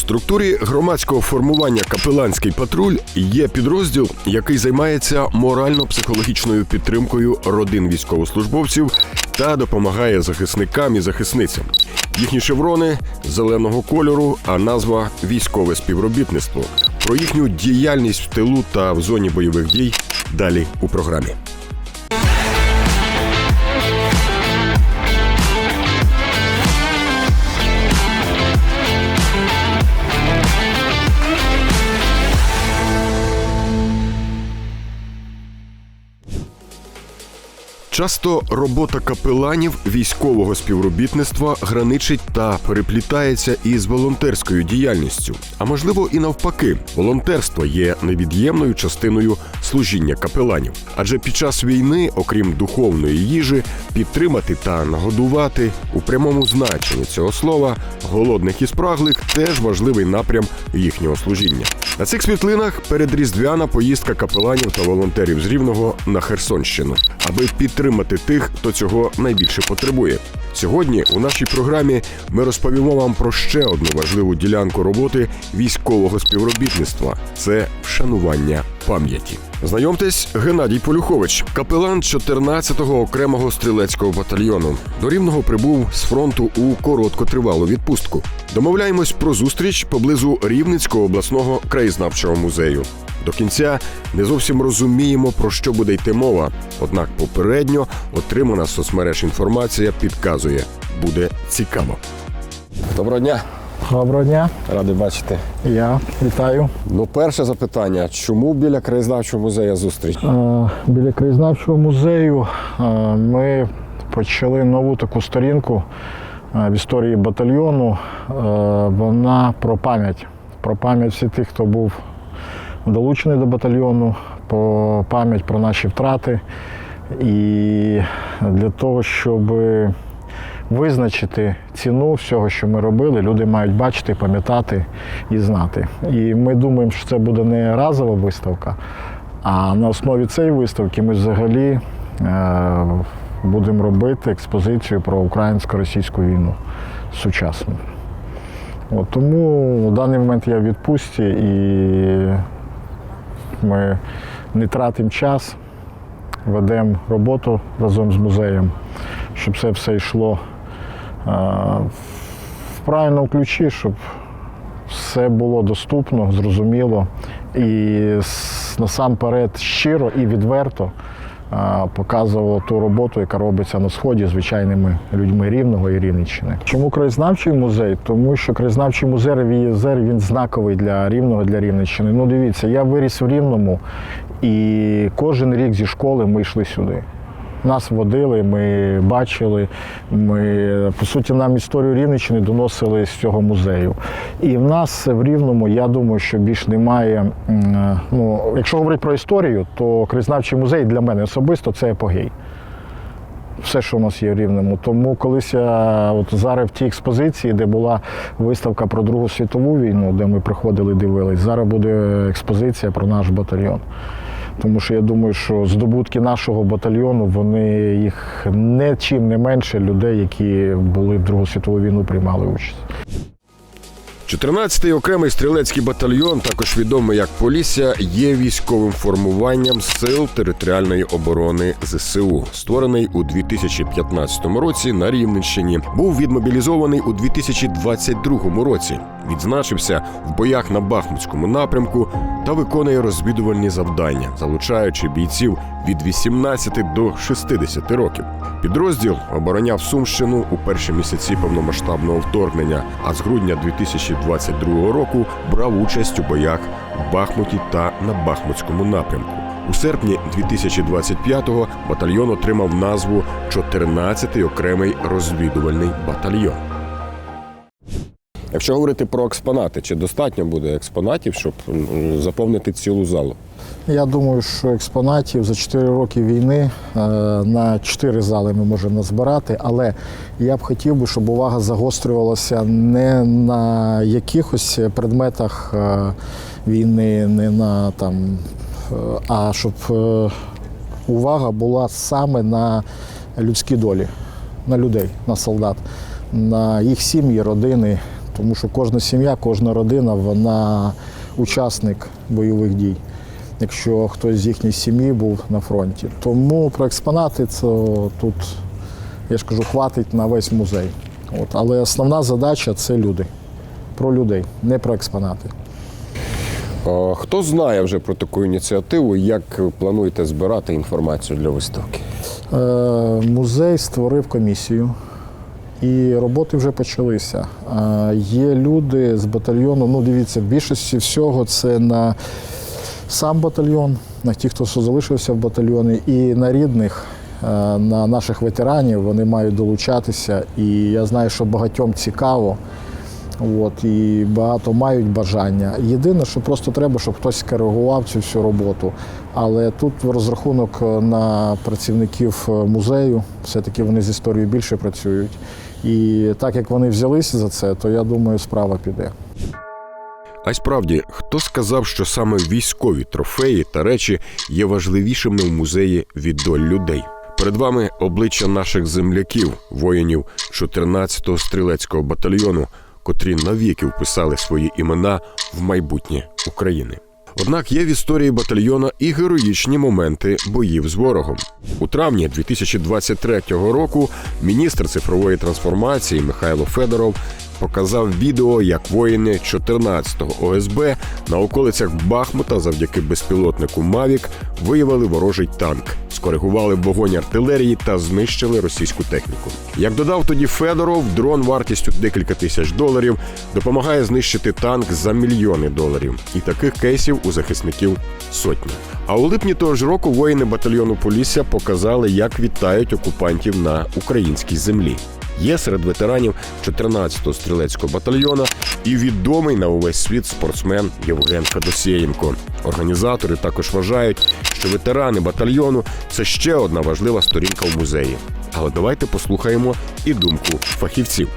Структурі громадського формування Капеланський патруль є підрозділ, який займається морально-психологічною підтримкою родин військовослужбовців та допомагає захисникам і захисницям. Їхні шеврони зеленого кольору, а назва військове співробітництво. Про їхню діяльність в тилу та в зоні бойових дій далі у програмі. Часто робота капеланів військового співробітництва граничить та переплітається із волонтерською діяльністю. А можливо, і навпаки, волонтерство є невід'ємною частиною служіння капеланів. Адже під час війни, окрім духовної їжі, підтримати та нагодувати у прямому значенні цього слова голодних і спраглих теж важливий напрям їхнього служіння. На цих світлинах передріздвяна поїздка капеланів та волонтерів з Рівного на Херсонщину, аби підтримати тих, хто цього найбільше потребує. Сьогодні у нашій програмі ми розповімо вам про ще одну важливу ділянку роботи військового співробітництва це вшанування пам'яті. Знайомтесь, Геннадій Полюхович, капелан 14-го окремого стрілецького батальйону. До рівного прибув з фронту у короткотривалу відпустку. Домовляємось про зустріч поблизу Рівненського обласного краєзнавчого музею. До кінця не зовсім розуміємо, про що буде йти мова. Однак попередньо отримана соцмереж інформація підказує, буде цікаво. Доброго дня, Доброго дня, радий бачити. я вітаю. Ну, перше запитання: чому біля краєзнавчого музею зустріч? Е, Біля краєзнавчого музею е, ми почали нову таку сторінку е, в історії батальйону. Вона про пам'ять. Про пам'ять всіх тих, хто був долучений до батальйону, про пам'ять про наші втрати. І для того, щоб визначити ціну всього, що ми робили, люди мають бачити, пам'ятати і знати. І ми думаємо, що це буде не разова виставка, а на основі цієї виставки ми взагалі е, будемо робити експозицію про українсько-російську війну сучасну. От, тому в даний момент я в відпустці і ми не тратимо час, ведемо роботу разом з музеєм, щоб це все йшло в правильному ключі, щоб все було доступно, зрозуміло і насамперед щиро і відверто показувало ту роботу, яка робиться на сході звичайними людьми Рівного і Рівненщини. Чому краєзнавчий музей? Тому що краєзнавчий музей він знаковий для Рівного, для Рівненщини. Ну дивіться, я виріс в Рівному, і кожен рік зі школи ми йшли сюди. Нас водили, ми бачили. Ми, по суті, нам історію Рівненщини доносили з цього музею. І в нас в Рівному, я думаю, що більш немає. Ну, якщо говорити про історію, то краєзнавчий музей для мене особисто це епогей. Все, що у нас є в Рівному. Тому колись я от зараз в тій експозиції, де була виставка про Другу світову війну, де ми приходили, дивились, зараз буде експозиція про наш батальйон. Тому що я думаю, що здобутки нашого батальйону вони їх не чим не менше людей, які були в Другу світову війну, приймали участь. 14-й окремий стрілецький батальйон, також відомий як Полісся, є військовим формуванням сил територіальної оборони ЗСУ, створений у 2015 році на Рівненщині. Був відмобілізований у 2022 році. Відзначився в боях на Бахмутському напрямку та виконує розвідувальні завдання, залучаючи бійців від 18 до 60 років. Підрозділ обороняв Сумщину у перші місяці повномасштабного вторгнення, а з грудня 2022 року брав участь у боях в Бахмуті та на Бахмутському напрямку. У серпні 2025-го батальйон отримав назву 14-й окремий розвідувальний батальйон. Якщо говорити про експонати, чи достатньо буде експонатів, щоб заповнити цілу залу? Я думаю, що експонатів за 4 роки війни е, на 4 зали ми можемо назбирати, але я б хотів би, щоб увага загострювалася не на якихось предметах е, війни, не на там, е, а щоб увага була саме на людські долі, на людей, на солдат, на їх сім'ї, родини. Тому що кожна сім'я, кожна родина, вона учасник бойових дій. Якщо хтось з їхньої сім'ї був на фронті. Тому про експонати це тут, я ж кажу, хватить на весь музей. От. Але основна задача це люди. Про людей, не про експонати. Хто знає вже про таку ініціативу, як плануєте збирати інформацію для виставки? Е, Музей створив комісію, і роботи вже почалися. Е, Є люди з батальйону. Ну, дивіться, в більшості всього це на сам батальйон, на тих, хто залишився в батальйоні, і на рідних, е, на наших ветеранів. Вони мають долучатися. І я знаю, що багатьом цікаво. От, і багато мають бажання. Єдине, що просто треба, щоб хтось коригував цю всю роботу. Але тут розрахунок на працівників музею, все-таки вони з історією більше працюють. І так як вони взялися за це, то я думаю, справа піде. А й справді, хто сказав, що саме військові трофеї та речі є важливішими в музеї від доль людей? Перед вами обличчя наших земляків, воїнів 14-го стрілецького батальйону, котрі навіки вписали свої імена в майбутнє України. Однак є в історії батальйона і героїчні моменти боїв з ворогом. У травні 2023 року міністр цифрової трансформації Михайло Федоров показав відео, як воїни 14-го ОСБ на околицях Бахмута завдяки безпілотнику Мавік виявили ворожий танк, скоригували вогонь артилерії та знищили російську техніку. Як додав тоді Федоров, дрон вартістю декілька тисяч доларів допомагає знищити танк за мільйони доларів. І таких кейсів у захисників сотні. А у липні того ж року воїни батальйону Полісся показали, як вітають окупантів на українській землі. Є серед ветеранів 14-го стрілецького батальйона і відомий на увесь світ спортсмен Євген Федосєєнко. Організатори також вважають, що ветерани батальйону це ще одна важлива сторінка в музеї. Але давайте послухаємо і думку фахівців.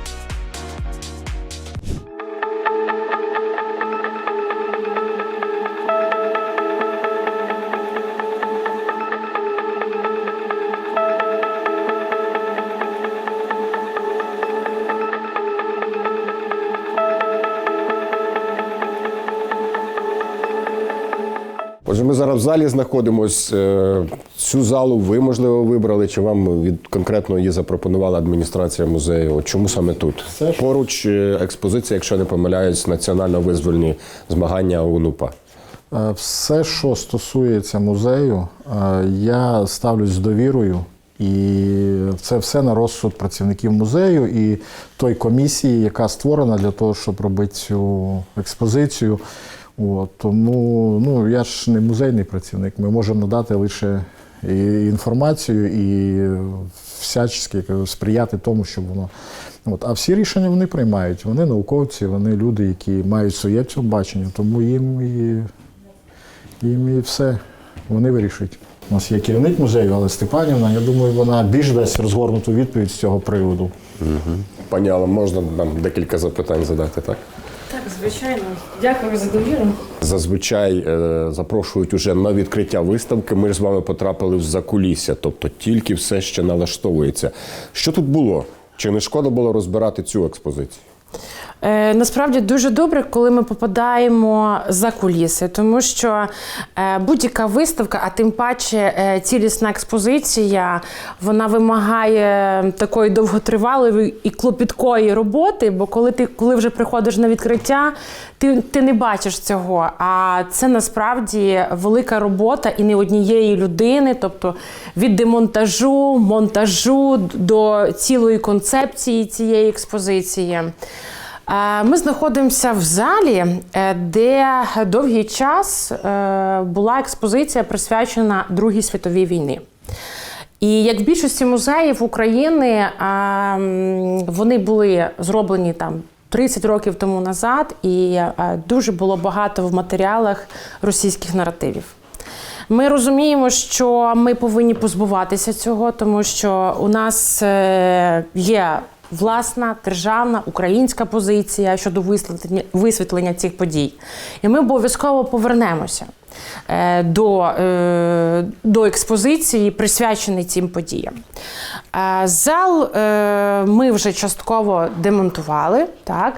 Залі знаходимось. Е, Цю залу ви, можливо, вибрали, чи вам від конкретно її запропонувала адміністрація музею? От Чому саме тут? Це Поруч е, експозиція, якщо не помиляюсь, національно-визвольні змагання УНУПА. Е, Все, що стосується музею, я ставлюсь з довірою. І це все на розсуд працівників музею і той комісії, яка створена для того, щоб робити цю експозицію. От, тому ну, я ж не музейний працівник. Ми можемо надати лише і інформацію і всячески сприяти тому, щоб воно. От. А всі рішення вони приймають. Вони науковці, вони люди, які мають своє в цьому бачення, тому їм і їм і все. Вони вирішують. У нас є керівник музею, але Степанівна, я думаю, вона більш дасть розгорнуту відповідь з цього приводу. Пані Алла, можна нам декілька запитань задати, так? Так, звичайно. Дякую за довіру. Зазвичай е, запрошують уже на відкриття виставки. Ми ж з вами потрапили в закулісся, тобто тільки все ще налаштовується. Що тут було? Чи не шкода було розбирати цю експозицію? Е, насправді дуже добре, коли ми попадаємо за куліси, тому що е, будь-яка виставка, а тим паче е, цілісна експозиція, вона вимагає такої довготривалої і клопіткої роботи. Бо коли ти коли вже приходиш на відкриття, ти, ти не бачиш цього. А це насправді велика робота і не однієї людини, тобто від демонтажу, монтажу до цілої концепції цієї експозиції. Е, Ми знаходимося в залі, е, де довгий час е, була експозиція присвячена Другій світовій війні. І як в більшості музеїв України, вони були зроблені там 30 років тому назад, і дуже було багато в матеріалах російських наративів. Ми розуміємо, що ми повинні позбуватися цього, тому що у нас є власна державна українська позиція щодо висвітлення, висвітлення цих подій. І ми обов'язково повернемося. е, до, е, до експозиції, присвяченої цим подіям. Е, Зал ми вже частково демонтували, так.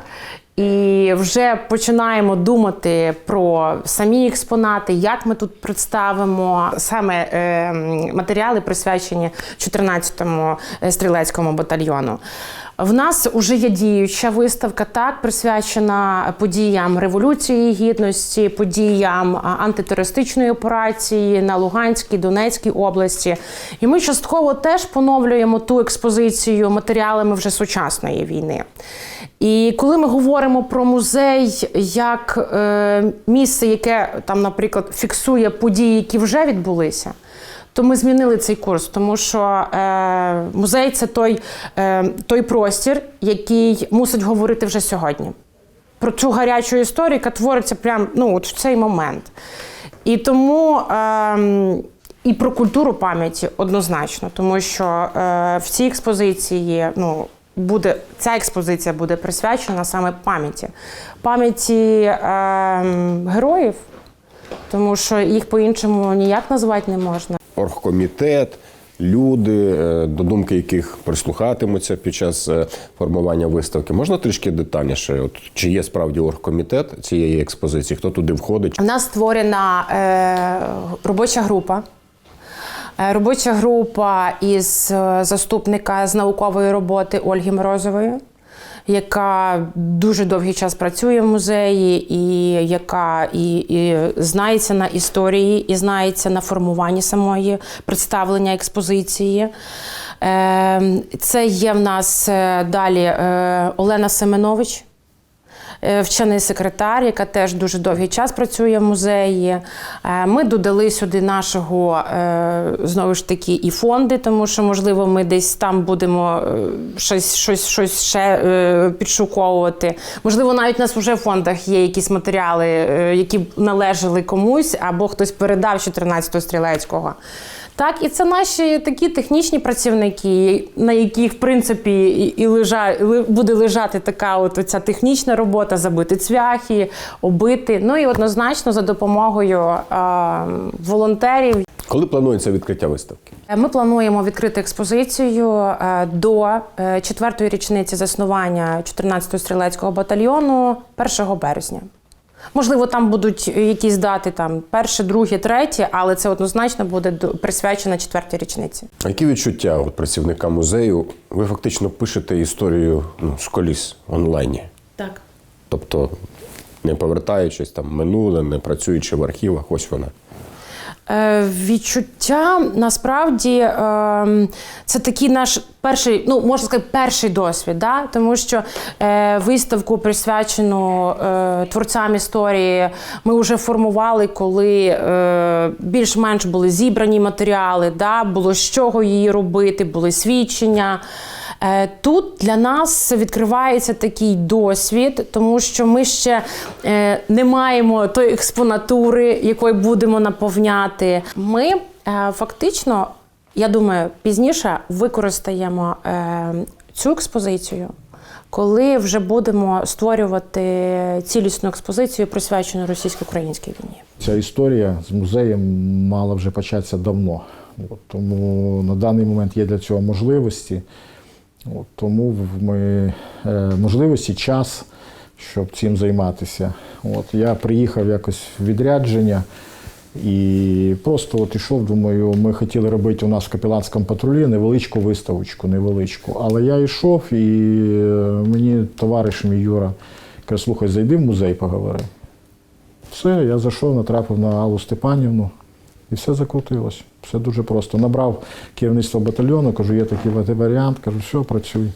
І вже починаємо думати про самі експонати, як ми тут представимо саме е, матеріали, присвячені 14-му стрілецькому батальйону. В нас вже є діюча виставка, так присвячена подіям Революції Гідності, подіям антитерористичної операції на Луганській, Донецькій області. І ми частково теж поновлюємо ту експозицію матеріалами вже сучасної війни. І коли ми говоримо про музей як е, місце, яке там, наприклад, фіксує події, які вже відбулися. То ми змінили цей курс, тому що е, музей це той, е, той простір, який мусить говорити вже сьогодні. Про цю гарячу історію, яка твориться прямо ну, от в цей момент. І тому е, і про культуру пам'яті однозначно, тому що е, в цій експозиції ну, буде, ця експозиція буде присвячена саме пам'яті. Пам'яті е, героїв, тому що їх по-іншому ніяк назвати не можна. оргкомітет, люди, е, до думки яких прислухатимуться під час е, формування виставки. Можна трішки детальніше? От чи є справді оргкомітет цієї експозиції? Хто туди входить? У нас створена е, робоча група. Е, Робоча група із е, заступника з наукової роботи Ольги Морозової, яка дуже довгий час працює в музеї, і яка і, і знається на історії, і знається на формуванні самої представлення експозиції. Е, Це є в нас е, далі Олена Семенович вчений секретар, яка теж дуже довгий час працює в музеї. Е, Ми додали сюди нашого е, знову ж таки і фонди, тому що, можливо, ми десь там будемо е, щось, щось, щось ще е, підшуковувати. Можливо, навіть у нас вже в фондах є якісь матеріали, е, які належали комусь, або хтось передав 14-го стрілецького. Так, і це наші такі технічні працівники, на яких, в принципі, і, лежа, буде лежати така от оця технічна робота, забити цвяхи, обити. Ну і однозначно за допомогою е, волонтерів. Коли планується відкриття виставки? Ми плануємо відкрити експозицію е, до е, четвертої річниці заснування 14-го стрілецького батальйону 1 березня. Можливо, там будуть якісь дати там перше, друге, третє, але це однозначно буде до- присвячено четвертій річниці. А які відчуття от, працівника музею? Ви фактично пишете історію ну, з коліс онлайні. Так. Тобто, не повертаючись там минуле, не працюючи в архівах, ось вона. Е, відчуття насправді е, це такий наш перший, ну можна сказати, перший досвід, да? тому що е, виставку присвячену е, творцям історії ми вже формували, коли більш-менш були зібрані матеріали, да? було з чого її робити, були свідчення. Е, Тут для нас відкривається такий досвід, тому що ми ще е, не маємо тої експонатури, якою будемо наповняти. Ми е, фактично, я думаю, пізніше використаємо цю експозицію. Коли вже будемо створювати цілісну експозицію, присвячену російсько-українській війні. Ця історія з музеєм мала вже початися давно. Тому на даний момент є для цього можливості. От, тому ми е, можливості, час, щоб цим займатися. От, я приїхав якось в відрядження і просто от ішов, думаю, ми хотіли робити у нас в капіланському патрулі невеличку виставочку, невеличку. Але я йшов і е, мені товариш мій Юра каже, слухай, зайди в музей, поговори. Все, я зайшов, натрапив на Аллу Степанівну і все закрутилось. Все дуже просто. Набрав керівництво батальйону, кажу, є такий варіант, кажу, все, працюй.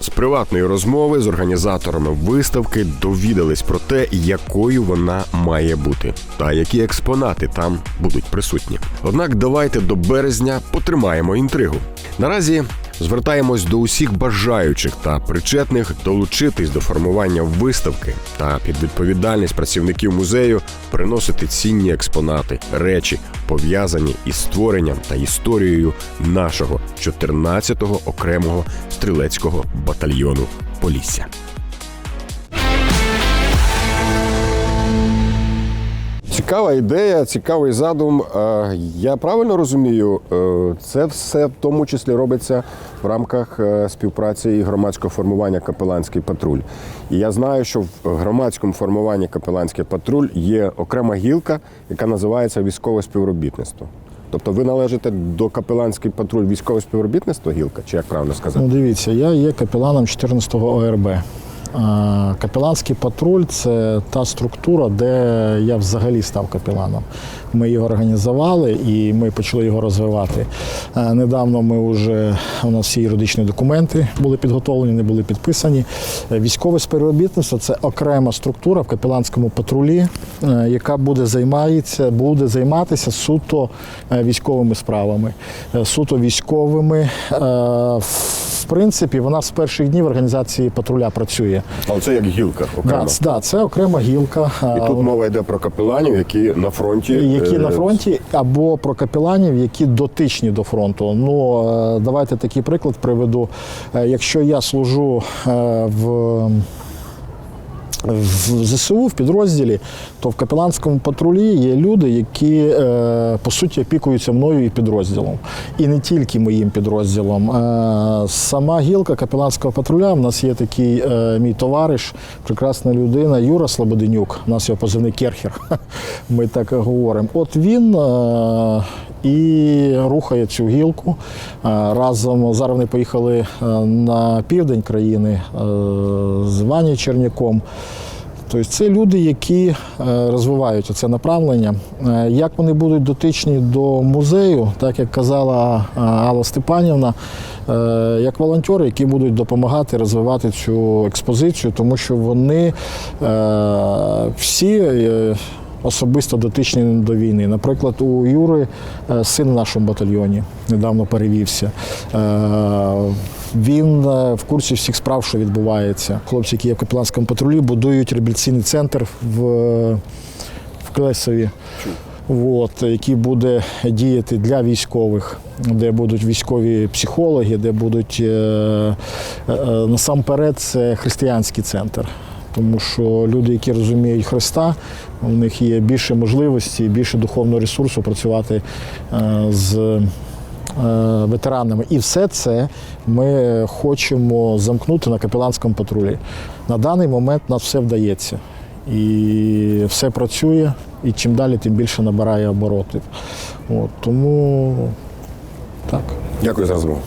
З приватної розмови з організаторами виставки довідались про те, якою вона має бути, та які експонати там будуть присутні. Однак давайте до березня потримаємо інтригу. Наразі звертаємось до усіх бажаючих та причетних долучитись до формування виставки та під відповідальність працівників музею приносити цінні експонати, речі, пов'язані із створенням та історією нашого 14-го окремого стрілецького батальйону Полісся. Цікава ідея, цікавий задум. Е, Я правильно розумію, е, це все в тому числі робиться в рамках е, співпраці і громадського формування Капеланський патруль. І я знаю, що в громадському формуванні Капеланський патруль є окрема гілка, яка називається військове співробітництво. Тобто ви належите до Капеланський патруль військове співробітництво гілка, чи як правильно сказати? Ну, дивіться, я є капеланом 14-го ОРБ. А, Капеланський патруль це та структура, де я взагалі став капеланом. Ми його організували і ми почали його розвивати. Недавно ми вже у нас всі юридичні документи були підготовлені, не були підписані. Е, Військове співробітництво це окрема структура в капеланському патрулі, е, яка буде займається, буде займатися суто е, військовими справами, е, суто військовими. Е, В принципі, вона з перших днів організації патруля працює. Але це як гілка окремо. Да, да, це окрема гілка. І тут мова йде про капеланів, які на фронті. Які е, на фронті, або про капеланів, які дотичні до фронту. Ну е, давайте такий приклад приведу. Е, Якщо я служу е, в в ЗСУ в підрозділі, то в капеланському патрулі є люди, які е, по суті опікуються мною і підрозділом. І не тільки моїм підрозділом. Е, сама гілка капеланського патруля. В нас є такий е, мій товариш, прекрасна людина Юра Слободенюк. У нас його позивний Керхер. Ми так говоримо. От він і рухає цю гілку. Е, Разом зараз вони поїхали е, на південь країни е, з Вані Черняком. Тобто це люди, які розвивають це направлення. Як вони будуть дотичні до музею, так як казала Алла Степанівна, як волонтери, які будуть допомагати розвивати цю експозицію, тому що вони всі. Особисто дотичні до війни. Наприклад, у Юри е, син в нашому батальйоні недавно перевівся. Е, Він е, в курсі всіх справ, що відбувається. Хлопці, які є в капеланському патрулі, будують реабілітаційний центр в, в Клесові. От, який буде діяти для військових, де будуть військові психологи, де будуть е, е, насамперед це християнський центр. Тому що люди, які розуміють Христа, у них є більше можливості, більше духовного ресурсу працювати е, з е, ветеранами. І все це ми хочемо замкнути на капеланському патрулі. На даний момент нас все вдається. І все працює, і чим далі, тим більше набирає оборотів. От, тому так. Дякую за розмову.